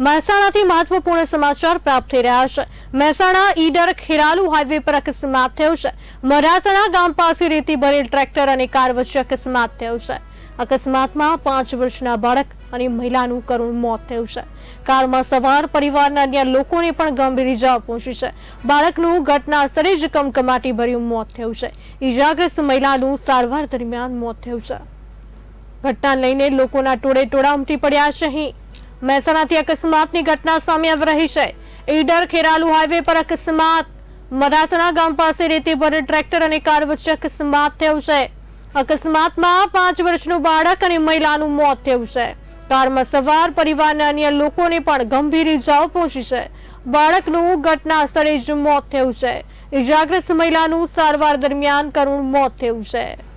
મહેસાણાથી મહત્વપૂર્ણ સમાચાર પ્રાપ્ત થઈ રહ્યા છે. મહેસાણા, ઈડર, ખેરાલુ હાઈવે પર અકસ્માત થયો છે. મરાસણા ગામ પાસે રેતી ભરેલ ટ્રેક્ટર અને કાર વચ્ચે અકસ્માત થયો છે. અકસ્માતમાં પાંચ વર્ષના બાળક અને મહિલાનું કરુણ મોત થયું છે. કારમાં સવાર પરિવારના અન્ય લોકોને પણ ગંભીર ઇજાઓ પહોંચી છે. બાળકનું ઘટના સ્થળે જ કમકમાટી ભર્યું મોત થયું છે. ઇજાગ્રસ્ત મહિલાનું સારવાર દરમિયાન મોત થયું છે. ઘટના લઈને લોકોના ટોળે ટોળા ઉમટી પડ્યા છે અહીં. મહેસાણાથી અકસ્માતની ઘટના સામે આવી રહી છે. ઈડર ખેરાલુ હાઈવે પર અકસ્માત. મરાસણા ગામ પાસે રેતી ભરેલ ટ્રેક્ટર અને કાર વચ્ચે અકસ્માત થયો છે. અકસ્માતમાં પાંચ વર્ષનું બાળક અને મહિલાનું મોત થયું છે. કારમાં સવાર પરિવારના અન્ય લોકોને પણ ગંભીર ઇજાઓ પહોંચી છે. બાળકનું ઘટના સ્થળે જ મોત થયું છે. ઇજાગ્રસ્ત મહિલાનું સારવાર દરમિયાન કરુણ મોત થયું છે.